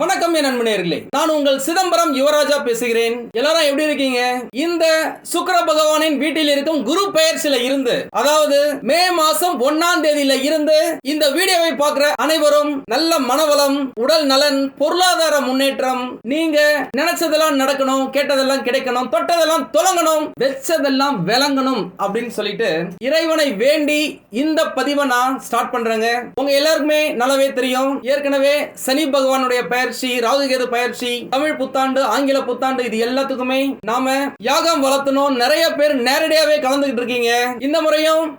வணக்கம் என் நண்பனேர்களே நான் உங்கள் சிதம்பரம் யுவராஜா பேசுகிறேன். எல்லாரும் எப்படி இருக்கீங்க? இந்த சுக்கர பகவானின் வீட்டில் இருக்கும் குரு பெயர்ச்சியில இருந்து அதாவது மே மாசம் ஒன்னாம் தேதியில இருந்து இந்த வீடியோவை பார்க்கிற அனைவரும் நல்ல மனவளம் உடல் நலன் பொருளாதார முன்னேற்றம் நீங்க நினைச்சதெல்லாம் நடக்கணும் கேட்டதெல்லாம் கிடைக்கணும் தொட்டதெல்லாம் தொடங்கணும் வெச்சதெல்லாம் விளங்கணும் அப்படின்னு சொல்லிட்டு இறைவனை வேண்டி இந்த பதிவை நான் ஸ்டார்ட் பண்றேங்க. உங்க எல்லாருக்குமே நல்லாவே தெரியும். ஏற்கனவே சனி பகவானுடைய பயிற்சி ராகுகேது பயிற்சி தமிழ் புத்தாண்டு ஆங்கில புத்தாண்டு இது எல்லாத்துக்குமே நாம யாகம் வளர்த்தணும். நிறைய பேர் நேரடியாவே கலந்துகிட்டு இருக்கீங்க. இந்த முறையும்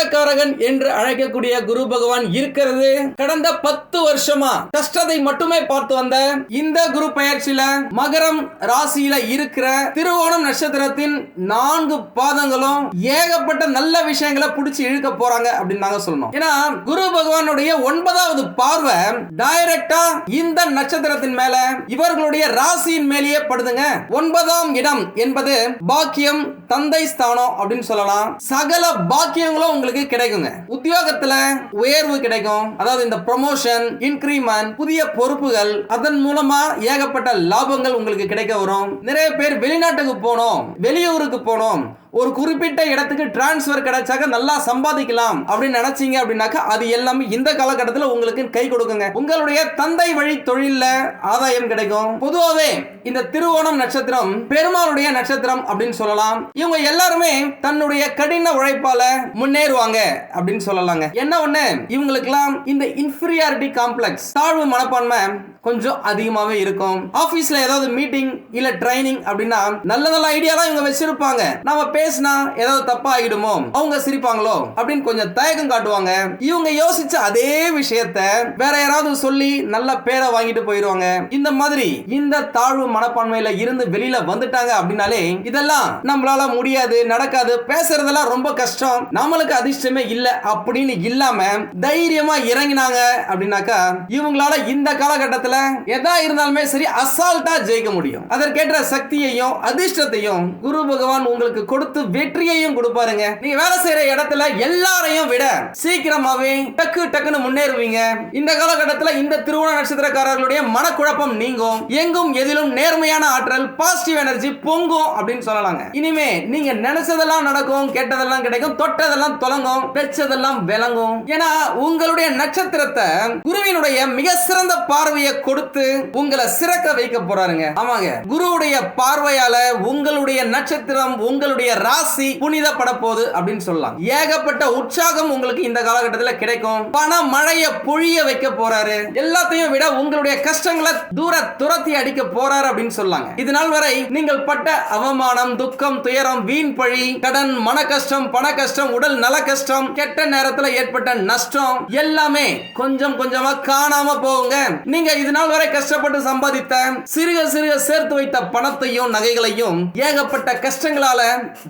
யோகக்காரகன் என்று அழைக்கக்கூடிய குரு பகவான் இருக்கிறது. கடந்த பத்து வருஷமா கஷ்டத்தை மட்டுமே பார்த்து வந்த இந்த குரு பயிற்சியில மகரம் ராசியில இருக்கிற திருவோணம் நட்சத்திரத்தின் நான்கு பாதங்களும் ஏகப்பட்ட நல்ல விஷயங்களை புடிச்சு இழுக்க போறாங்க அப்படின்னு நாங்க சொல்லணும். ஏன்னா குரு பகவானுடைய ஒன்பதாவது பார்வை டைரக்டா இந்த நட்சத்திரத்தின் மேல இவர்களுடைய ராசியின் மேலேயே படுதுங்க. ஒன்பதாம் இடம் என்பது பாக்கியம் தந்தை ஸ்தானம் அப்படின்னு சொல்லலாம். சகல பாக்கியங்களும் உங்களுக்கு கிடைக்குங்க. உத்தியோகத்துல உயர்வு கிடைக்கும். அதாவது இந்த ப்ரொமோஷன் இன்க்ரீமெண்ட் புதிய பொறுப்புகள் அதன் மூலமா ஏகப்பட்ட லாபங்கள் உங்களுக்கு கிடைக்க வரும். நிறைய பேர் வெளிநாட்டுக்கு போனோம் வெளியூருக்கு போனோம். ஒரு குறிப்பிட்ட இடத்துக்கு டிரான்ஸ்ஃபர் கிடைச்சாக்க நல்லா சம்பாதிக்கலாம் அப்படின்னு நினைச்சீங்க அப்படின்னாக்கா அது எல்லாமே இந்த காலகட்டத்தில் உங்களுக்கு கை கொடுக்குங்க. உங்களுடைய தந்தை வழி தொழிலில் ஆதாயம் கிடைக்கும். பொதுவாகவே இந்த திருவோணம் நட்சத்திரம் பெருமாளுடைய நட்சத்திரம் அப்படின்னு சொல்லலாம். இவங்க எல்லாருமே தன்னுடைய கடின உழைப்பால முன்னேறுவாங்க அப்படின்னு சொல்லலாங்க. என்ன ஒண்ணு? இவங்களுக்கெல்லாம் இந்த இன்ஃபீரியாரிட்டி காம்ப்ளெக்ஸ் தாழ்வு மனப்பான்மை கொஞ்சம் அதிகமாகவே இருக்கும். ஆஃபீஸில் ஏதாவது மீட்டிங் இல்லை ட்ரைனிங் அப்படின்னா நல்ல நல்ல ஐடியாலாம் இவங்க வச்சிருப்பாங்க. நாம பேசினா ஏதாவது தப்பா ஆகிடுமோ அவங்க சிரிப்பாங்களோ? அப்படின்னு கொஞ்சம் தயக்கம் காட்டுவாங்க. இவங்க யோசிச்ச அதே விஷயத்த வேற யாராவது சொல்லி நல்ல பேரை வாங்கிட்டு போயிடுவாங்க இந்த மாதிரி இந்த தாழ்வு மனப்பான்மையில இருந்து வெளியில வந்துட்டாங்க அப்படின்னாலே இதெல்லாம் நம்மளால முடியாது நடக்காது பேசுறதெல்லாம் ரொம்ப கஷ்டம். நம்மளுக்கு அதிர்ஷ்டமே இல்ல அப்படின்னு இல்லாம தைரியமா இறங்கினாங்க அப்படின்னாக்கா இவங்களால இந்த காலகட்டத்தில் எதா இருந்தாலுமே சரி அசால்ட்டா ஜெயிக்க முடியும். அதற்கேற்ற சக்தியையும் அதிர்ஷ்டத்தையும் குரு பகவான் உங்களுக்கு கொடுத்து வெற்றியையும் கொடுப்பாருங்க. நீங்க வேலை செய்யற இடத்துல எல்லாரையும் விட சீக்கிரமாவே டக்கு டக்குன்னு முன்னேறுவீங்க. இந்த காலகட்டத்துல இந்த திருவோண நட்சத்திரக்காரர்களுடைய மனக்குழப்பம் நீங்கும். எங்கும் எதிலும் நேர்மையான ஆற்றல் பாசிட்டிவ் எனர்ஜி பொங்கும் அப்படின்னு சொல்லலாங்க. இனிமே நீங்க நினைச்சதெல்லாம் நடக்கும் கேட்டதெல்லாம் கிடைக்கும் தொட்டதெல்லாம் தொலங்கும் பெற்றதெல்லாம் விளங்கும். ஏன்னா உங்களுடைய நட்சத்திரத்தை குருவினுடைய மிக சிறந்த பார்வையை கொடுத்து உங்களை சிறக்க வைக்க போறாருங்க. ஆமாங்க. குருவுடைய பார்வையால உங்களுடைய நட்சத்திரம் உங்களுடைய ராசி புனிதப்பட போகுது அப்படின்னு சொல்லலாம். ஏகப்பட்ட உற்சாகம் உங்களுக்கு இந்த காலகட்டத்தில் கிடைக்கும். பண மழைய பொழிய வைக்க போறாரு. எல்லாத்தையும் விட உங்களுடைய கஷ்டங்களை தூர துரத்தி அடிக்க போறாரு அப்படின்னு சொல்லாங்க. இது நாள் வரை நீங்கள் பட்ட அவமானம் துக்கம் துயரம் வீண் பழி கடன் மன கஷ்டம் பண கஷ்டம் உடல் நல கஷ்டம் கெட்ட நேரத்தில் ஏற்பட்ட நஷ்டம் எல்லாமே கொஞ்சம் கொஞ்சமா காணாம போகுங்க. நீங்க இது இது நாள் வரை கஷ்டப்பட்டு சம்பாதித்த சிறுக சிறுக சேர்த்து வைத்த பணத்தையும் நகைகளையும் ஏகப்பட்ட கஷ்டங்களால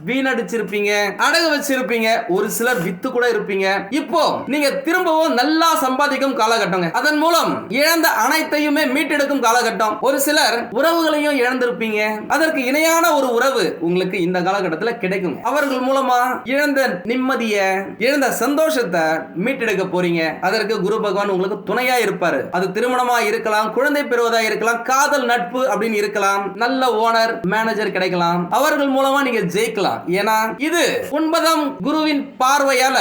வீணடிச்சிருப்பீங்க. அடகு வச்சிருப்பீங்க. ஒரு சிலர் வித்து கூட இருப்பீங்க. இப்போ நீங்க திரும்பவும் நல்லா சம்பாதிக்கும் காலகட்டங்க. அதன் மூலம் இழந்த அனைத்தையுமே மீட்டெடுக்கும் காலகட்டம். ஒரு சிலர் உறவுகளையும் இழந்திருப்பீங்க. அதற்கு இணையான ஒரு உறவு உங்களுக்கு இந்த காலகட்டத்தில் கிடைக்கும் அவர்கள் மூலமா இழந்த நிம்மதிய இழந்த சந்தோஷத்தை மீட்டெடுக்க போறீங்க. அதற்கு குரு பகவான் உங்களுக்கு துணையா இருப்பாரு. அது திருமணமா இருக்க இருக்கலாம் குழந்தை பெறுவதா இருக்கலாம் காதல் நட்பு அப்படின்னு இருக்கலாம் நல்ல ஓனர் மேனேஜர் கிடைக்கலாம். அவர்கள் மூலமா நீங்க ஜெயிக்கலாம். ஏன்னா இது ஒன்பதாம் குருவின் பார்வையால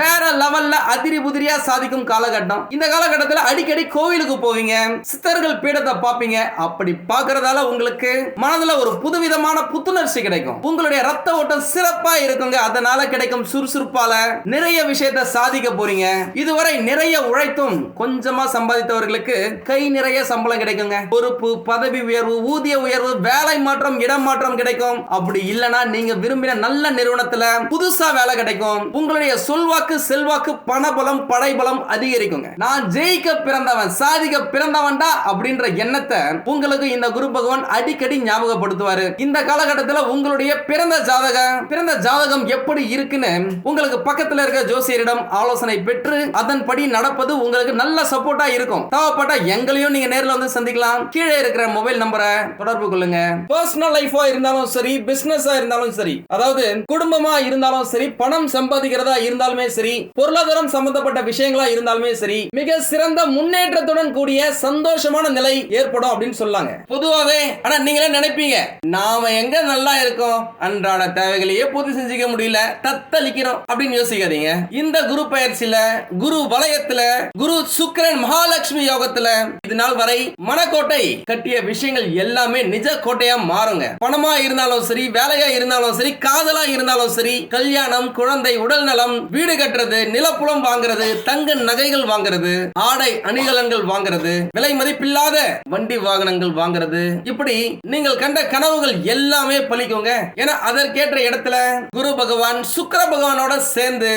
வேற லெவல்ல அதிரி புதிரியா சாதிக்கும் காலகட்டம். இந்த காலகட்டத்தில் அடிக்கடி கோவிலுக்கு போவீங்க சித்தர்கள் பீடத்தை பார்ப்பீங்க. அப்படி பாக்குறதால உங்களுக்கு மனதுல ஒரு புதுவிதமான புத்துணர்ச்சி கிடைக்கும். உங்களுடைய ரத்த ஓட்டம் சிறப்பா இருக்குங்க. அதனால கிடைக்கும் சுறுசுறுப்பால நிறைய விஷயத்தை சாதிக்க போறீங்க. இதுவரை நிறைய உழைத்தும் கொஞ்சமா சம்பாதித்தவர்களுக்கு கை நிறைய சம்பளம் கிடைக்குங்க. பொறுப்பு பதவி உயர்வு ஊதிய உயர்வு வேலை மாற்றம் இடம் மாற்றம் கிடைக்கும். அப்படி இல்லனா நீங்க விரும்பின நல்ல நிறுவனத்துல புதுசா வேலை கிடைக்கும். உங்களுடைய சொல்வாக்கு செல்வாக்கு பணபலம் படைபலம் அதிகரிக்குங்க. நான் ஜெயிக்க பிறந்தவன் சாதிக்க பிறந்தவன்டா அப்படின்ற எண்ணத்தை உங்களுக்கு இந்த குரு பகவான் அடிக்கடி ஞாபகப்படுத்துவாரு. இந்த காலகட்டத்தில் உங்களுடைய பிறந்த ஜாதகம் பிறந்த ஜாதகம் எப்படி இருக்குன்னு உங்களுக்கு பக்கத்தில் இருக்க ஜோசியரிடம் ஆலோசனை பெற்று அதன்படி நடப்பது உங்களுக்கு நல்ல சப்போர்ட்டா இருக்கும். தேவைப்பட்ட எங்களையும் நீங்க நேரில் வந்து சந்திக்கலாம். கீழே இருக்கிற மொபைல் நம்பரை தொடர்பு கொள்ளுங்க. பர்சனல் லைஃபா இருந்தாலும் சரி பிசினஸா இருந்தாலும் சரி அதாவது குடும்பமா இருந்தாலும் சரி பணம் சம்பாதிக்கிறதா இருந்தாலுமே சரி பொருளாதாரம் சம்பந்தப்பட்ட விஷயங்களா இருந்தாலுமே சரி மிக சிறந்த முன்னேற்றத்துடன் கூடிய சந்தோஷமான நிலை ஏற்படும் அப்படின்னு சொல்லாங்க. பொதுவாவே ஆனா நீங்களே நினைப்பீங்க நாம எங்க நல்லா இருக்கோம்? அன்றாட தேவைகளையே பூர்த்தி செஞ்சுக்க முடியல தத்தளிக்கிறோம் அப்படின்னு யோசிக்காதீங்க. இந்த குரு பயிற்சியில குரு வலயத்துல குரு சுக்கிரன் மகாலட்சுமி யோகத்துல இது நாள் வரை மனக்கோட்டை கட்டிய விஷயங்கள் எல்லாமே நிஜ கோட்டையா மாறுங்க. பணமா இருந்தாலும் சரி வேலையா இருந்தாலும் சரி காதலா இருந்தாலும் சரி கல்யாணம் குழந்தை உடல் நலம் வீடு கட்டுறது நிலப்புலம் வாங்குறது தங்க நகைகள் வாங்குறது ஆடை அணிகலன்கள் வாங்குறது விலை மதிப்பில்லாத வண்டி வாகனங்கள் வாங்குறது. இப்படி நீங்கள் கண்ட கனவுகள் எல்லாமே பலிக்குங்க ஏன்னா அதற்கேற்ற இடத்துல குரு பகவான் சுக்கர பகவானோட சேர்ந்து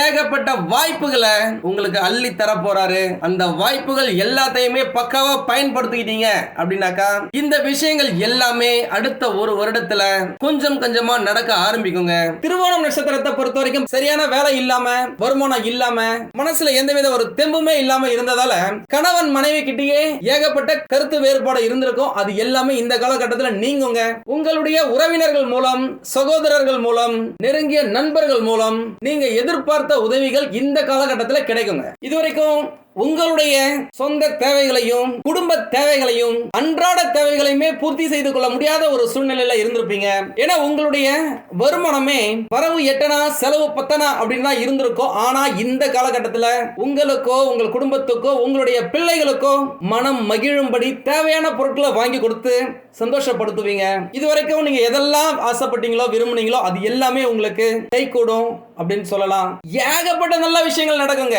ஏகப்பட்ட வாய்ப்புகளை உங்களுக்கு அள்ளி தர போறாரு அந்த வாய்ப்புகள் எல்லாத்தையுமே பக்காவா பயன்படுத்திக்கிட்டீங்க அப்படின்னாக்கா இந்த விஷயங்கள் எல்லாமே அடுத்த ஒரு வருடத்துல கொஞ்சம் கொஞ்சமா நடக்க ஆரம்பிக்குங்க. திருவோணம் நட்சத்திரத்தை பொறுத்த வரைக்கும் சரியான வேலை இல்லாம வருமானம் இல்லாம மனசுல எந்தவித ஒரு தெம்புமே இல்லாம இருந்ததால கணவன் மனைவி கிட்டேயே ஏகப்பட்ட கருத்து வேறுபாடு இருந்திருக்கும். அது எல்லாமே இந்த காலகட்டத்தில் நீங்குங்க. உங்களுடைய உறவினர்கள் மூலம் சகோதரர்கள் மூலம் நெருங்கிய நண்பர்கள் மூலம் நீங்க எதிர்பார்த்த உதவிகள் இந்த காலகட்டத்தில் கிடைக்குங்க. இதுவரைக்கும் உங்களுடைய சொந்த தேவைகளையும் குடும்ப தேவைகளையும் அன்றாட தேவைகளையுமே பூர்த்தி செய்து கொள்ள முடியாத ஒரு சூழ்நிலையில இருந்திருப்பீங்க. ஏன்னா உங்களுடைய வருமானமே வரவு எட்டனா செலவு பத்தனா அப்படின்னு தான் இருந்திருக்கும் ஆனா இந்த காலகட்டத்தில் உங்களுக்கோ உங்கள் குடும்பத்துக்கோ உங்களுடைய பிள்ளைகளுக்கோ மனம் மகிழும்படி தேவையான பொருட்களை வாங்கி கொடுத்து சந்தோஷப்படுத்துவீங்க. இது வரைக்கும் நீங்க எதெல்லாம் ஆசைப்பட்டீங்களோ விரும்புனீங்களோ அது எல்லாமே உங்களுக்கு கை கூடும் அப்படின்னு சொல்லலாம். ஏகப்பட்ட நல்ல விஷயங்கள் நடக்குங்க.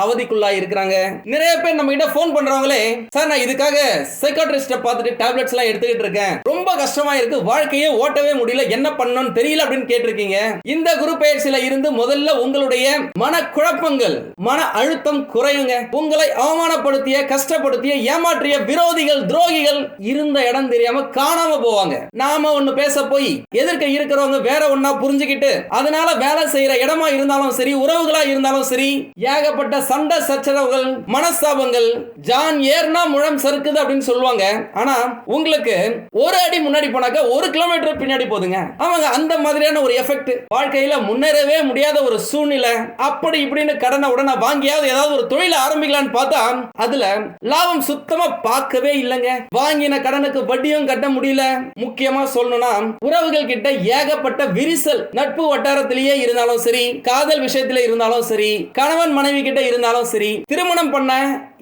அவதிக்குள்ளா இருக்கிறாங்க. நிறைய பேர் நம்ம கிட்ட ஃபோன் பண்றவங்களே சார் நான் இதுக்காக சைக்காட்ரிஸ்ட பார்த்துட்டு டேப்லெட்ஸ் எல்லாம் எடுத்துக்கிட்டு இருக்கேன். ரொம்ப கஷ்டமா இருக்கு. வாழ்க்கையே ஓட்டவே முடியல. என்ன பண்ணணும்னு தெரியல அப்படின்னு கேட்டிருக்கீங்க. இந்த குரு பயிற்சியில இருந்து முதல்ல உங்களுடைய மன குழப்பங்கள் மன அழுத்தம் குறையுங்க. உங்களை அவமானப்படுத்திய கஷ்டப்படுத்திய ஏமாற்றிய விரோதிகள் துரோகிகள் இருந்த இடம் தெரியாம காணாம போவாங்க. நாம ஒண்ணு பேச போய் எதிர்க்க இருக்கிறவங்க வேற ஒன்னா புரிஞ்சுக்கிட்டு அதனால வேலை செய்யற இடமா இருந்தாலும் சரி உறவுகளா இருந்தாலும் சரி ஏகப்பட்ட சண்டை சச்சரவுகள் மனஸ்தாபங்கள் ஜான் ஏர்னா முழம் சறுக்குது அப்படின்னு சொல்லுவாங்க. ஆனா உங்களுக்கு ஒரு அடி முன்னாடி போனாக்க ஒரு கிலோமீட்டர் பின்னாடி போதுங்க. அவங்க அந்த மாதிரியான ஒரு எஃபெக்ட் வாழ்க்கையில முன்னேறவே முடியாத ஒரு சூழ்நிலை. அப்படி இப்படின்னு கடனை உடனே வாங்கியாவது ஏதாவது ஒரு தொழிலை ஆரம்பிக்கலாம்னு பார்த்தா அதுல லாபம் சுத்தமா பார்க்கவே இல்லைங்க. வாங்கின கடனுக்கு வட்டியும் கட்ட முடியல. முக்கியமா சொல்லணும்னா உறவுகள் கிட்ட ஏகப்பட்ட விரிசல் நட்பு வட்டாரத்திலேயே இருந்தாலும் சரி காதல் விஷயத்துல இருந்தாலும் சரி கணவன் மனைவி கிட்ட இருந்தாலும் சரி திருமணம் பண்ண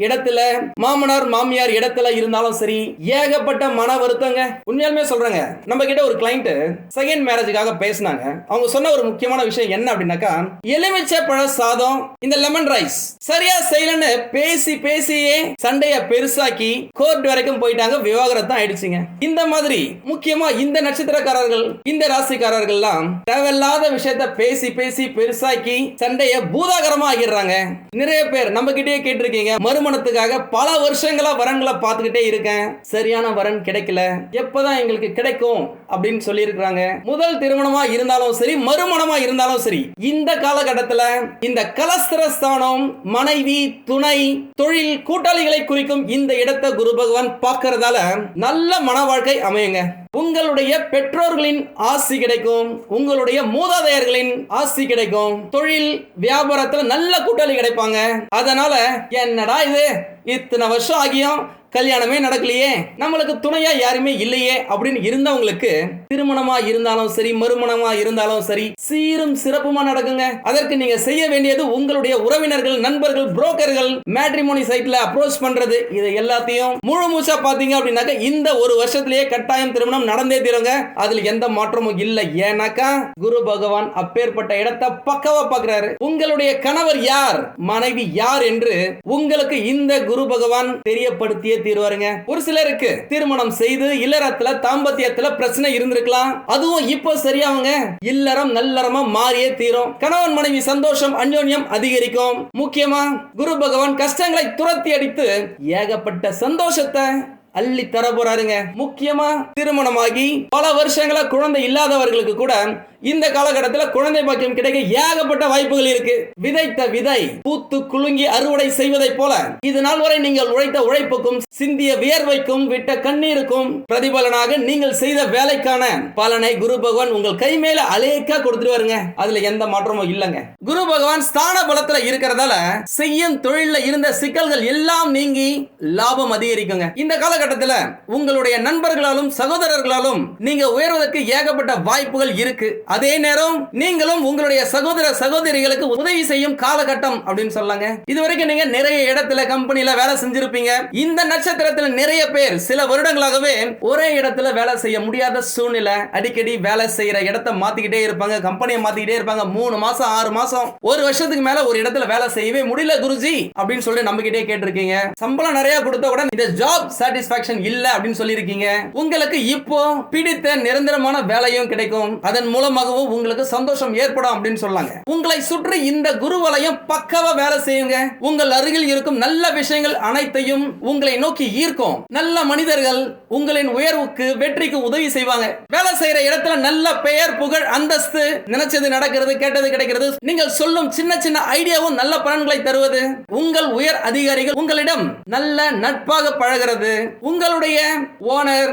இடத்துல மாமனார் மாமியார் இடத்துல இருந்தாலும் சரி ஏகப்பட்ட மன வருத்தங்க. உண்மையாலுமே சொல்றேங்க நம்ம கிட்ட ஒரு கிளைண்ட் செகண்ட் மேரேஜுக்காக பேசினாங்க. அவங்க சொன்ன ஒரு முக்கியமான விஷயம் என்ன அப்படின்னாக்கா எலுமிச்சை பழ சாதம் இந்த லெமன் ரைஸ் சரியா செய்யலன்னு பேசி பேசியே சண்டைய பெருசாக்கி கோர்ட் வரைக்கும் போயிட்டாங்க விவாகரத்து ஆயிடுச்சுங்க. இந்த மாதிரி முக்கியமா இந்த நட்சத்திரக்காரர்கள் இந்த ராசிக்காரர்கள்லாம் தேவையில்லாத விஷயத்த பேசி பேசி பெருசாக்கி சண்டைய பூதாகரமா ஆகிடுறாங்க நிறைய பேர் நம்ம கிட்டே கேட்டிருக்கீங்க திருமணத்துக்காக பல வருஷங்களா வரன்களை பார்த்துக்கிட்டே இருக்கேன். சரியான வரன் கிடைக்கல. எப்பதான் எங்களுக்கு கிடைக்கும் அப்படின்னு சொல்லி இருக்கிறாங்க முதல் திருமணமா இருந்தாலும் சரி மறுமணமா இருந்தாலும் சரி இந்த காலகட்டத்துல இந்த கலஸ்திரஸ்தானம் மனைவி துணை தொழில் கூட்டாளிகளை குறிக்கும் இந்த இடத்தை குரு பகவான் பார்க்கறதால நல்ல மன வாழ்க்கை அமையுங்க. உங்களுடைய பெற்றோர்களின் ஆசி கிடைக்கும். உங்களுடைய மூதாதையர்களின் ஆசி கிடைக்கும். தொழில் வியாபாரத்துல நல்ல கூட்டாளி கிடைப்பாங்க. அதனால என்னடா இது? இத்தனை வருஷம் ஆகியும் கல்யாணமே நடக்கலையே. நம்மளுக்கு துணையா யாருமே இல்லையே அப்படின்னு இருந்தவங்களுக்கு திருமணமா இருந்தாலும் சரி மறுமணமா இருந்தாலும் சரி சீரும் சிறப்புமா நடக்குங்க. அதற்கு நீங்க செய்ய வேண்டியது உங்களுடைய உறவினர்கள் நண்பர்கள் புரோக்கர்கள் மேட்ரிமோனி சைட்ல அப்ரோச் பண்றது. இதை எல்லாத்தையும் முழு மூச்சா பாத்தீங்க அப்படின்னாக்க இந்த ஒரு வருஷத்திலேயே கட்டாயம் திருமணம் நடந்தே தீருங்க. அதுல எந்த மாற்றமும் இல்லை. ஏன்னாக்கா குரு பகவான் அப்பேற்பட்ட இடத்தை பக்கவா பாக்குறாரு உங்களுடைய கணவர் யார்? மனைவி யார் என்று உங்களுக்கு இந்த குரு பகவான் தெரியப்படுத்திய தீருவாருங்க. ஒரு சிலருக்கு திருமணம் செய்து இல்லறத்துல தாம்பத்தியத்துல பிரச்சனை இருந்திருக்கலாம். அதுவும் இப்போ சரியாவுங்க. இல்லறம் நல்லறமா மாறியே தீரும். கணவன் மனைவி சந்தோஷம் அந்யோன்யம் அதிகரிக்கும். முக்கியமா குரு பகவான் கஷ்டங்களை துரத்தி அடித்து ஏகப்பட்ட சந்தோஷத்தை அள்ளி தர போறாருங்க. முக்கியமா திருமணமாகி பல வருஷங்களா குழந்தை இல்லாதவர்களுக்கு கூட இந்த காலகட்டத்தில் குழந்தை பாக்கியம் கிடைக்க ஏகப்பட்ட வாய்ப்புகள் இருக்கு. விதைத்த விதை பூத்து குலுங்கி அறுவடை செய்வதை போல இது நாள் வரை நீங்கள் உழைத்த உழைப்புக்கும் சிந்திய வியர்வைக்கும் விட்ட கண்ணீருக்கும் பிரதிபலனாக நீங்கள் செய்த வேலைக்கான பலனை குரு பகவான் உங்கள் கை மேல அலேக்கா கொடுத்துருவாருங்க அதுல எந்த மாற்றமும் இல்லைங்க. குரு பகவான் ஸ்தான பலத்துல இருக்கிறதால செய்யும் தொழில இருந்த சிக்கல்கள் எல்லாம் நீங்கி லாபம் அதிகரிக்குங்க. இந்த கால காலகட்டத்தில் உங்களுடைய நண்பர்களாலும் சகோதரர்களாலும் நீங்க உயர்வதற்கு ஏகப்பட்ட வாய்ப்புகள் இருக்கு. அதே நேரம் நீங்களும் உங்களுடைய சகோதர சகோதரிகளுக்கு உதவி செய்யும் காலகட்டம் அப்படின்னு சொல்லாங்க. இதுவரைக்கும் நீங்க நிறைய இடத்துல கம்பெனில வேலை செஞ்சிருப்பீங்க. இந்த நட்சத்திரத்துல நிறைய பேர் சில வருடங்களாகவே ஒரே இடத்துல வேலை செய்ய முடியாத சூழ்நிலை. அடிக்கடி வேலை செய்யற இடத்தை மாத்திக்கிட்டே இருப்பாங்க. கம்பெனியை மாத்திக்கிட்டே இருப்பாங்க. மூணு மாசம் ஆறு மாசம் ஒரு வருஷத்துக்கு மேல ஒரு இடத்துல வேலை செய்யவே முடியல குருஜி அப்படின்னு சொல்லி நம்பிக்கிட்டே கேட்டிருக்கீங்க. சம்பளம் நிறைய கொடுத்த உடனே இந்த ஜாப் சாட்டிஸ்பாக்சன் இல்ல அப்படின்னு சொல்லியிருக்கீங்க. உங்களுக்கு இப்போ பிடித்த நிரந்தரமான வேலையும் கிடைக்கும். அதன் மூலமாகவும் உங்களுக்கு சந்தோஷம் ஏற்படும் அப்படின்னு சொல்லாங்க. உங்களை சுற்றி இந்த குரு வலயம் பக்கவா வேலை செய்யுங்க. உங்கள் அருகில் இருக்கும் நல்ல விஷயங்கள் அனைத்தையும் உங்களை நோக்கி ஈர்க்கும். நல்ல மனிதர்கள் உங்களின் உயர்வுக்கு வெற்றிக்கு உதவி செய்வாங்க. வேலை செய்யற இடத்துல நல்ல பெயர் புகழ் அந்தஸ்து நினைச்சது நடக்கிறது கேட்டது கிடைக்கிறது. நீங்கள் சொல்லும் சின்ன சின்ன ஐடியாவும் நல்ல பலன்களை தருவது. உங்கள் உயர் அதிகாரிகள் உங்களிடம் நல்ல நட்பாக பழகிறது. உங்களுடைய ஓனர்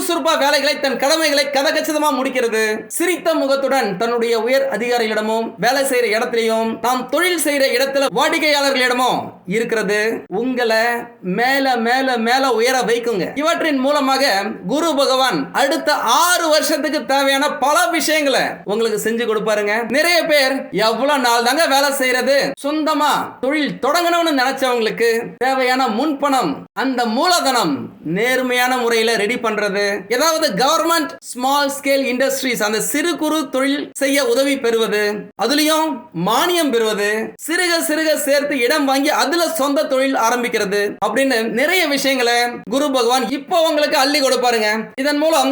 சுறுசுறுப்பா வேலைகளை தன் கடமைகளை கதகச்சிதமா முடிக்கிறது. சிரித்த முகத்துடன் தன்னுடைய உயர் அதிகாரிகளிடமும் வேலை செய்யற இடத்திலையும் தாம் தொழில் செய்யற இடத்துல வாடிக்கையாளர்களிடமும் இருக்கிறது. உங்களை மேல மேல மேல உயர வைக்குங்க. இவற்றின் மூலமாக குரு பகவான் அடுத்த ஆறு வருஷத்துக்கு தேவையான பல விஷயங்களை உங்களுக்கு செஞ்சு கொடுப்பாருங்க. நிறைய பேர் எவ்வளவு நாள் தாங்க வேலை செய்யறது? சொந்தமா தொழில் தொடங்கணும்னு நினைச்சவங்களுக்கு தேவையான முன்பணம் அந்த மூலதனம் நேர்மையான முறையில ரெடி பண்றது. ஏதாவது கவர்மெண்ட் ஸ்மால் ஸ்கேல் இண்டஸ்ட்ரீஸ் அந்த சிறு குறு தொழில் செய்ய உதவி பெறுவது அதுலயும் மானியம் பெறுவது சிறுக சிறுக சேர்த்து இடம் வாங்கி அதுல சொந்த தொழில் ஆரம்பிக்கிறது அப்படின்னு நிறைய விஷயங்களை குரு பகவான் இப்போ உங்களுக்கு அள்ளி கொடுப்பாருங்க. இதன் மூலம்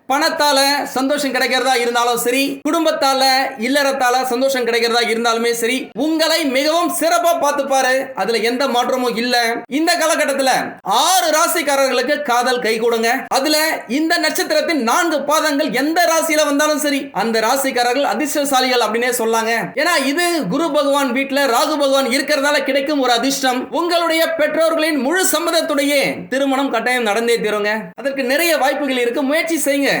பணத்தால சந்தோஷம் கிடைக்கிறதா இருந்தாலும் சரி குடும்பத்தால இல்லறத்தால சந்தோஷம் கிடைக்கிறதா இருந்தாலுமே சரி உங்களை மிகவும் சிறப்பா பார்த்துப்பாரு. அதுல எந்த மாற்றமும் இல்ல. இந்த காலகட்டத்துல ஆறு ராசிக்காரர்களுக்கு காதல் கை கொடுங்க. அதுல இந்த நட்சத்திரத்தின் நான்கு பாதங்கள் எந்த ராசியில வந்தாலும் சரி அந்த ராசிக்காரர்கள் அதிர்ஷ்டசாலிகள் அப்படின்னே சொல்லாங்க. ஏன்னா இது குரு பகவான் வீட்டுல ராகு பகவான் இருக்கிறதால கிடைக்கும் ஒரு அதிர்ஷ்டம். உங்களுடைய பெற்றோர்களின் முழு சம்மதத்துடைய திருமணம் கட்டாயம் நடந்தே தீருங்க. அதற்கு நிறைய வாய்ப்புகள் இருக்கு. முயற்சி செய்யுங்க.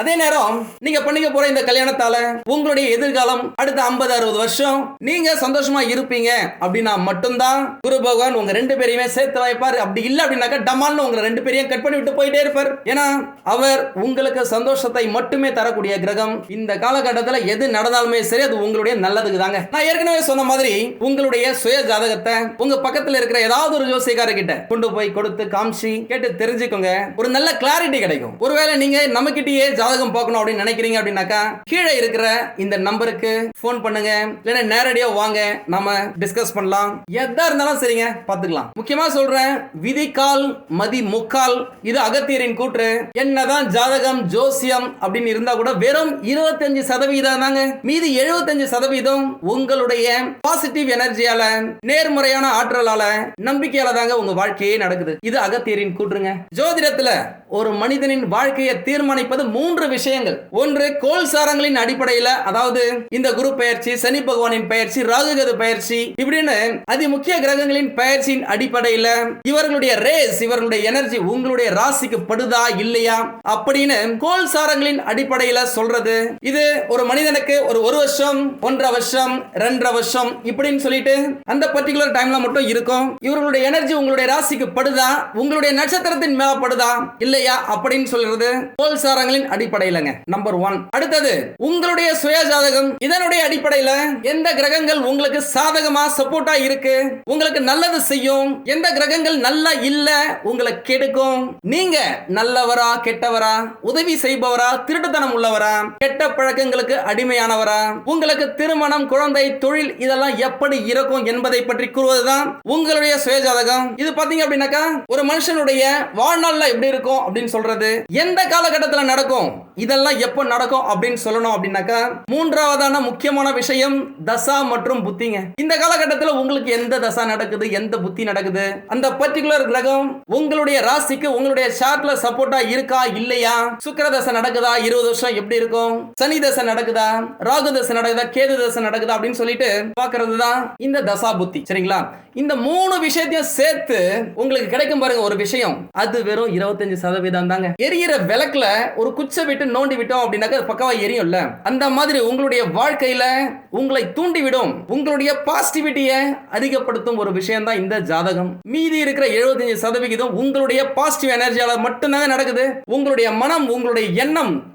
அதே நேரம் நீங்க பண்ணிக்க போற இந்த கல்யாணத்தால உங்களுடைய எதிர்காலம் அடுத்த ஐம்பது அறுபது வருஷம் நீங்க சந்தோஷமா இருப்பீங்க. அப்படின்னா மட்டும்தான் குரு பகவான் உங்க ரெண்டு பேரையுமே சேர்த்து வைப்பார். அப்படி இல்ல அப்படின்னாக்கா டமால்னு உங்க ரெண்டு பேரையும் கட் பண்ணி விட்டு போயிட்டே இருப்பார். ஏன்னா அவர் உங்களுக்கு சந்தோஷத்தை மட்டுமே தரக்கூடிய கிரகம். இந்த காலகட்டத்தில் எது நடந்தாலுமே சரி அது உங்களுடைய நல்லதுக்கு தாங்க. நான் ஏற்கனவே சொன்ன மாதிரி உங்களுடைய சுய ஜாதகத்தை உங்க பக்கத்துல இருக்கிற ஏதாவது ஒரு ஜோசியக்கார கிட்ட கொண்டு போய் கொடுத்து காமிச்சு கேட்டு தெரிஞ்சுக்கோங்க. ஒரு நல்ல கிளாரிட்டி கிடைக்கும். ஒருவேளை நீங்க நம்ம ஜாதகம் பார்க்கணும் அப்படின்னு நினைக்கிறீங்க அப்படின்னாக்கா கீழே இருக்கிற இந்த நம்பருக்கு ஃபோன் பண்ணுங்க. இல்லைன்னா நேரடியா வாங்க. நம்ம டிஸ்கஸ் பண்ணலாம். எதா இருந்தாலும் சரிங்க பார்த்துக்கலாம். முக்கியமா சொல்றேன் விதிக்கால் மதி முக்கால் இது அகத்தியரின் கூற்று. என்னதான் ஜாதகம் ஜோசியம் அப்படின்னு இருந்தா கூட வெறும் இருபத்தஞ்சு சதவீதம் தாங்க. மீதி எழுபத்தஞ்சு சதவீதம் உங்களுடைய பாசிட்டிவ் எனர்ஜியால நேர்முறையான ஆற்றலால நம்பிக்கையால தாங்க உங்க வாழ்க்கையே நடக்குது. இது அகத்தியரின் கூற்றுங்க. ஜோதிடத்துல ஒரு மனிதனின் வாழ்க்கையை தீர்மானிப்பது மூன்று விஷயங்கள். ஒன்று கோல் சாரங்களின் அடிப்படையில் அதாவது இந்த குரு பயிற்சி சனி பகவானின் பயிற்சி ராகுகது பயிற்சி இப்படின்னு அதிமுக்கிய கிரகங்களின் பயிற்சியின் அடிப்படையில் இவர்களுடைய ரேஸ் இவர்களுடைய எனர்ஜி உங்களுடைய ராசிக்கு படுதா இல்லையா? அப்படின்னு கோல் சாரங்களின் அடிப்படையில் சொல்றது. இது ஒரு மனிதனுக்கு ஒரு ஒரு வருஷம் ஒன்றரை வருஷம் ரெண்டரை வருஷம் இப்படின்னு சொல்லிட்டு அந்த பர்டிகுலர் டைம்ல மட்டும் இருக்கும். இவர்களுடைய எனர்ஜி உங்களுடைய ராசிக்கு படுதா? உங்களுடைய நட்சத்திரத்தின் மேல படுதா இல்லையா? அப்படின்னு சொல்றது. கோல் சாரங்களின் அடிப்படையிலங்க. நம்பர் ஒன் அடுத்தது உங்களுடைய சுய ஜாதகம் இதனுடைய அடிப்படையில எந்த கிரகங்கள் உங்களுக்கு சாதகமா சப்போர்ட்டா இருக்கு? உங்களுக்கு நல்லது செய்யும். எந்த கிரகங்கள் நல்லா இல்ல உங்களை கெடுக்கும். நீங்க நல்லவரா கெட்டவரா உதவி செய்பவரா திருட்டுத்தனம் உள்ளவரா கெட்ட பழக்கங்களுக்கு அடிமையானவரா உங்களுக்கு திருமணம் குழந்தை தொழில் இதெல்லாம் எப்படி இருக்கும் என்பதை பற்றி கூறுவதுதான் உங்களுடைய சுய ஜாதகம் இது பாத்தீங்க அப்படின்னாக்கா ஒரு மனுஷனுடைய வாழ்நாள்ல எப்படி இருக்கும் அப்படின்னு சொல்றது. எந்த காலகட்டத்தில் நடக்கும்? இதெல்லாம் எப்போ நடக்கும் அப்படின்னு சொல்லணும் அப்படின்னாக்கா மூன்றாவதான முக்கியமான விஷயம் தசா மற்றும் புத்திங்க. இந்த காலகட்டத்தில் உங்களுக்கு எந்த தசா நடக்குது எந்த புத்தி நடக்குது? அந்த பர்டிகுலர் கிரகம் உங்களுடைய ராசிக்கு உங்களுடைய சார்ட்ல சப்போர்ட்டா இருக்கா இல்லையா? சுக்கர தசை நடக்குதா? இருபது வருஷம் எப்படி இருக்கும்? சனி தசை நடக்குதா? ராகு தசை நடக்குதா? கேது தசை நடக்குதா அப்படின்னு சொல்லிட்டு பாக்குறது தான் இந்த தசா புத்தி சரிங்களா? இந்த மூணு விஷயத்தையும் சேர்த்து உங்களுக்கு கிடைக்கும் பாருங்க ஒரு விஷயம். அது வெறும் இருபத்தஞ்சு சதவீதம் தாங்க. எரியிற விளக்குல ஒரு குச்சி விட்டு நோண்டி விட்டோம் அப்படின்னாக்க பக்கவா எரியும்ல. அந்த மாதிரி உங்களுடைய வாழ்க்கையில உங்களை தூண்டிவிடும். உங்களுடைய பாசிட்டிவிட்டியை அதிகப்படுத்தும் ஒரு விஷயம் தான் இந்த ஜாதகம். மீதி இருக்கிற எழுபத்தஞ்சு சதவிகிதம் உங்களுடைய பாசிட்டிவ் எனர்ஜியால மட்டும்தாங்க நடக்குது. உங்களுடைய மனம் உங்களுடைய எண்ணம்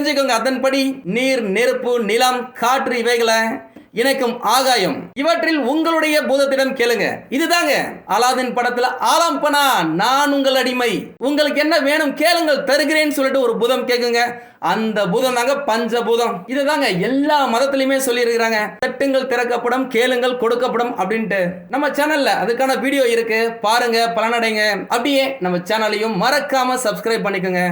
தெரிஞ்சுக்கோங்க. அதன்படி நீர் நெருப்பு நிலம் காற்று இவைகளை இணைக்கும் ஆகாயம். இவற்றில் உங்களுடைய பூதத்திடம் கேளுங்க. இதுதாங்க. அலாதின் படத்துல ஆலம்பனா நான் உங்கள் அடிமை. உங்களுக்கு என்ன வேணும் கேளுங்கள் தருகிறேன்னு சொல்லிட்டு ஒரு பூதம் கேக்குங்க. அந்த பூதம் தாங்க பஞ்சபூதம். இதுதாங்க எல்லா மதத்திலையுமே சொல்லியிருக்கிறாங்க. தட்டுங்கள் திறக்கப்படும் கேளுங்கள் கொடுக்கப்படும் அப்படின்ட்டு. நம்ம சேனல்ல அதுக்கான வீடியோ இருக்கு. பாருங்க பலனடைங்க. அப்படியே நம்ம சேனலையும் மறக்காம சப்ஸ்கிரைப் பண்ணிக்கோங்க.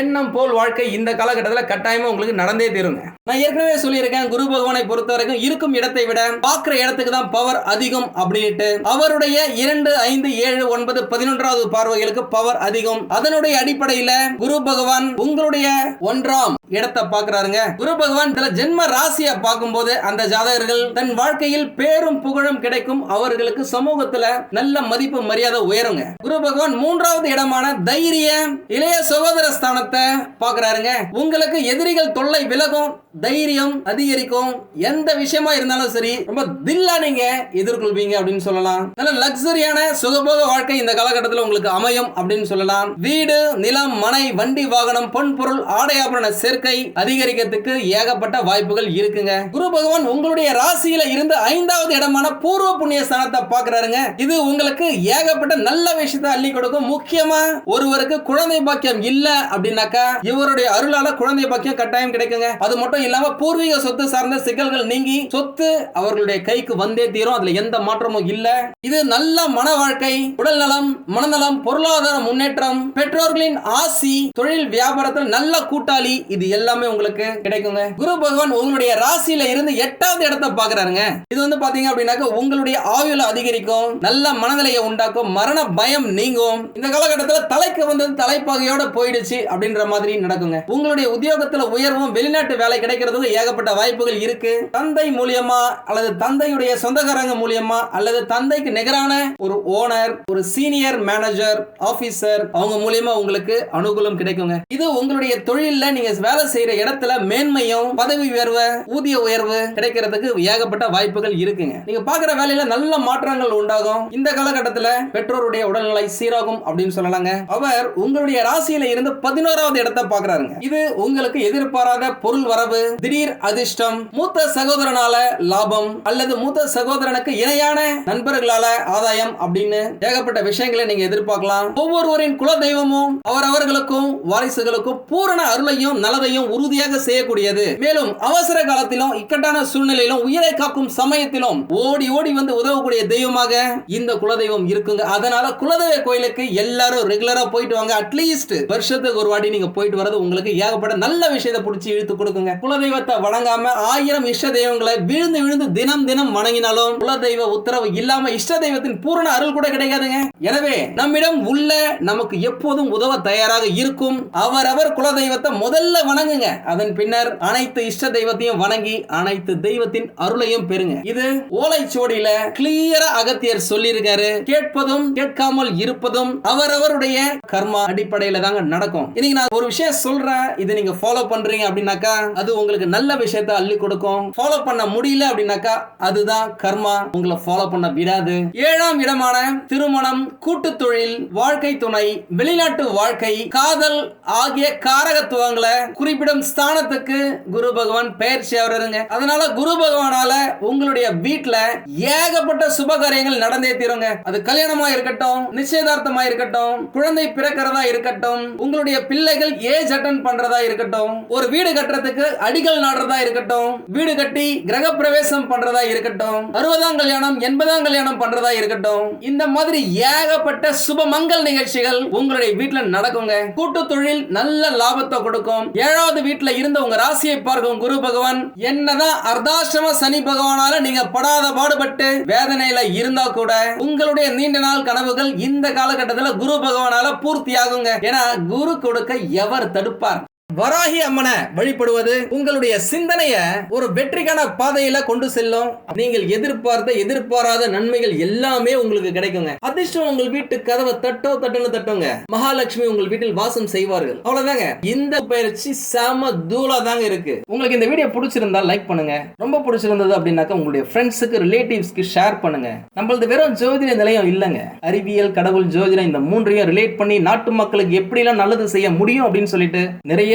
எண்ணம் போல் வாழ்க்கை இந்த காலகட்டத்தில் கட்டாயமா உங்களுக்கு நடந்தே தீருங்க. நான் ஏற்கனவே சொல்லியிருக்கேன் குரு பகவானை பொறுத்த வரைக்கும் இருக்கும் இடத்தை விட பார்க்குற இடத்துக்கு தான் பவர் அதிகம் அப்படின்ட்டு. அவருடைய இரண்டு ஐந்து ஏழு ஒன்பது பதினொன்றாவது பார்வைகளுக்கு பவர் அதிகம். அதனுடைய அடிப்படையில் குரு பகவான் உங்களுடைய ஒன்றாம் Trump. இடத்தை பார்க்கறாருங்க. குரு பகவான் சில ஜென்ம ராசியை பார்க்கும்போது அந்த ஜாதகர்கள் தன் வாழ்க்கையில் பேரும் புகழும் கிடைக்கும். அவர்களுக்கு சமூகத்துல நல்ல மதிப்பு மரியாதை உயருங்க. குரு பகவான் மூன்றாவது இடமான தைரிய இளைய சகோதர ஸ்தானத்தை பார்க்கறாருங்க. உங்களுக்கு எதிரிகள் தொல்லை விலகும் தைரியம் அதிகரிக்கும். எந்த விஷயமா இருந்தாலும் சரி ரொம்ப தில்லா நீங்க எதிர்கொள்வீங்க அப்படின்னு சொல்லலாம். நல்ல லக்ஸரியான சுகபோக வாழ்க்கை இந்த காலகட்டத்தில் உங்களுக்கு அமையும் அப்படின்னு சொல்லலாம். வீடு நிலம் மனை வண்டி வாகனம் பொன் பொருள் ஆடை ஆபரண சேர்க்கை அதிகரிக்கிறதுக்கு ஏகப்பட்ட வாய்ப்புகள் இருக்குங்க. குரு பகவான் உங்களுடைய ராசியில இருந்து ஐந்தாவது இடமான பூர்வ புண்ணிய ஸ்தானத்தை பாக்குறாருங்க இது உங்களுக்கு ஏகப்பட்ட நல்ல விஷயத்தை அள்ளி கொடுக்கும். முக்கியமா ஒருவருக்கு குழந்தை பாக்கியம் இல்ல அப்படின்னாக்கா இவருடைய அருளால குழந்தை பாக்கியம் கட்டாயம் கிடைக்குங்க. அது மட்டும் இல்லாம பூர்வீக சொத்து சார்ந்த சிக்கல்கள் நீங்கி சொத்து அவர்களுடைய கைக்கு வந்தே தீரும். அதுல எந்த மாற்றமும் இல்ல. இது நல்ல மன வாழ்க்கை உடல் நலம் மனநலம் பொருளாதார முன்னேற்றம் பெற்றோர்களின் ஆசி தொழில் வியாபாரத்தில் நல்ல கூட்டாளி. இது எல்லாமே உங்களுக்கு கிடைக்குங்க. குரு பகவான் உங்களுடைய ராசியில இருந்து எட்டாவது இடத்தை பாக்குறாருங்க இது வந்து பாத்தீங்க அப்படின்னாக்க உங்களுடைய ஆயுள அதிகரிக்கும் நல்ல மனநிலையை உண்டாக்கும் மரண பயம் நீங்கும். இந்த காலகட்டத்தில் தலைக்கு வந்தது தலைப்பாகையோட போயிடுச்சு அப்படின்ற மாதிரி நடக்குங்க. உங்களுடைய உத்தியோகத்துல உயர்வும் வெளிநாட்டு வேலை கிடைக்கிறதுக்கு ஏகப்பட்ட வாய்ப்புகள் இருக்கு. தந்தை மூலியமா அல்லது தந்தையுடைய சொந்தக்காரங்க மூலியமா அல்லது தந்தைக்கு நிகரான ஒரு ஓனர் ஒரு சீனியர் மேனேஜர் ஆபீசர் அவங்க மூலியமா உங்களுக்கு அனுகூலம் கிடைக்குங்க. இது உங்களுடைய தொழில நீங்க வேலை செய்யற இடத்துல மேன்மையும் பதவி உயர்வு ஊதிய உயர்வு கிடைக்கிறதுக்கு ஏகப்பட்ட வாய்ப்புகள் இருக்குங்க. நீங்க பாக்குற வேலையில நல்ல மாற்றங்கள் உண்டாகும். இந்த காலகட்டத்துல பெற்றோருடைய உடல்நிலை சீராகும் அப்படின்னு சொல்லலாங்க. அவர் உங்களுடைய ராசியில இருந்து பதினோராவது இடத்தை பாக்குறாருங்க இது உங்களுக்கு எதிர்பாராத பொருள் வரவு திடீர் அதிர்ஷ்டம் மூத்த சகோதரனால லாபம் அல்லது மூத்த சகோதரனுக்கு இணையான நண்பர்களால ஆதாயம் அப்படின்னு ஏகப்பட்ட விஷயங்களை நீங்க எதிர்பார்க்கலாம். ஒவ்வொருவரின் குல தெய்வமும் அவரவர்களுக்கும் வாரிசுகளுக்கும் பூரண அருளையும் நலதையும் உறுதியாக செய்யக்கூடியது. மேலும் அவசர காலத்திலும் இக்கட்டான சூழ்நிலையிலும் உயிரை காக்கும் சமயத்திலும் ஓடி ஓடி வந்து உதவக்கூடிய தெய்வமாக இந்த குலதெய்வம் இருக்குங்க. அதனால குலதெய்வ கோயிலுக்கு எல்லாரும் ரெகுலரா போயிட்டு வாங்க. அட்லீஸ்ட் வருஷத்துக்கு ஒரு வாட்டி நீங்க போயிட்டு வரது உங்களுக்கு ஏகப்பட்ட நல்ல விஷயத்தை பிடிச்சி இழுத்து கொடுக்குங்க. குலதெய்வத்தை வணங்காம ஆயிரம் இஷ்ட தெய்வங்களை விழுந்து விழுந்து தினம் தினம் வணங்கினாலும் குலதெய்வ உத்தரவு இல்லாம இஷ்ட தெய்வத்தின் பூரண அருள் கூட கிடைக்காதுங்க. எனவே நம்மிடம் உள்ள நமக்கு எப்போதும் உதவ தயாராக இருக்கும். அவரவர் குலதெய்வத்தை முதல்ல வணங்க வணங்குங்க. அதன் பின்னர் அனைத்து இஷ்ட தெய்வத்தையும் வணங்கி அனைத்து தெய்வத்தின் அருளையும் பெறுங்க. இது ஓலைச்சுவடியில கிளியரா அகத்தியர் சொல்லியிருக்காரு. கேட்பதும் கேட்காமல் இருப்பதும் அவரவருடைய கர்மா அடிப்படையில தாங்க நடக்கும். இன்னைக்கு நான் ஒரு விஷயம் சொல்றேன். இதை நீங்க ஃபாலோ பண்றீங்க அப்படின்னாக்கா அது உங்களுக்கு நல்ல விஷயத்தை அள்ளி கொடுக்கும். ஃபாலோ பண்ண முடியல அப்படின்னாக்கா அதுதான் கர்மா. உங்களை ஃபாலோ பண்ண விடாது. ஏழாம் இடமான திருமணம் கூட்டு தொழில் வாழ்க்கை துணை வெளிநாட்டு வாழ்க்கை காதல் ஆகிய காரகத்துவங்களை குறிப்பிடும் ஸ்தானத்துக்கு குரு பகவான் பெயர்ச்சி ஆகுறாருங்க அதனால குரு பகவானால உங்களுடைய வீட்டுல ஏகப்பட்ட சுப காரியங்கள் நடந்தே தீருங்க. அது கல்யாணமா இருக்கட்டும் நிச்சயதார்த்தமா இருக்கட்டும் குழந்தை பிறக்கிறதா இருக்கட்டும் உங்களுடைய பிள்ளைகள் ஏஜ் அட்டன் பண்றதா இருக்கட்டும் ஒரு வீடு கட்டுறதுக்கு அடிகள் நாடுறதா இருக்கட்டும் வீடு கட்டி கிரக பிரவேசம் பண்றதா இருக்கட்டும் அறுபதாம் கல்யாணம் எண்பதாம் கல்யாணம் பண்றதா இருக்கட்டும் இந்த மாதிரி ஏகப்பட்ட சுப மங்கள் நிகழ்ச்சிகள் உங்களுடைய வீட்டுல நடக்குங்க. கூட்டு தொழில் நல்ல லாபத்தை கொடுக்கும். ஏழாவது வீட்டுல இருந்த உங்க ராசியை பார்க்கும் குரு பகவான். என்னதான் அர்த்தாசிரம சனி பகவானால நீங்க படாத பாடுபட்டு வேதனையில இருந்தா கூட உங்களுடைய நீண்ட நாள் கனவுகள் இந்த காலகட்டத்தில் குரு பகவானால பூர்த்தி ஆகுங்க ஏன்னா குரு கொடுக்க எவர் தடுப்பார். வராகி அம்மனை வழிபடுவது உங்களுடைய சிந்தனைய ஒரு வெற்றிக்கான பாதையில கொண்டு செல்லும். நீங்கள் எதிர்பார்த்த எதிர்பாராத நன்மைகள் எல்லாமே உங்களுக்கு கிடைக்குங்க. அதிர்ஷ்டம் உங்கள் வீட்டு கதவை தட்டோ தட்டுன்னு தட்டுங்க. மகாலட்சுமி உங்கள் வீட்டில் வாசம் செய்வார்கள். அவ்வளவுதாங்க. இந்த பயிற்சி செம தூளா தாங்க இருக்கு. உங்களுக்கு இந்த வீடியோ பிடிச்சிருந்தா லைக் பண்ணுங்க. ரொம்ப பிடிச்சிருந்தது அப்படின்னாக்கா உங்களுடைய ஃப்ரெண்ட்ஸுக்கு ரிலேட்டிவ்ஸ்க்கு ஷேர் பண்ணுங்க. நம்மளது வெறும் ஜோதிட நிலையம் இல்லைங்க. அறிவியல் கடவுள் ஜோதிடம் இந்த மூன்றையும் ரிலேட் பண்ணி நாட்டு மக்களுக்கு எப்படிலாம் நல்லது செய்ய முடியும் அப்படின்னு சொல்லிட்டு நிறைய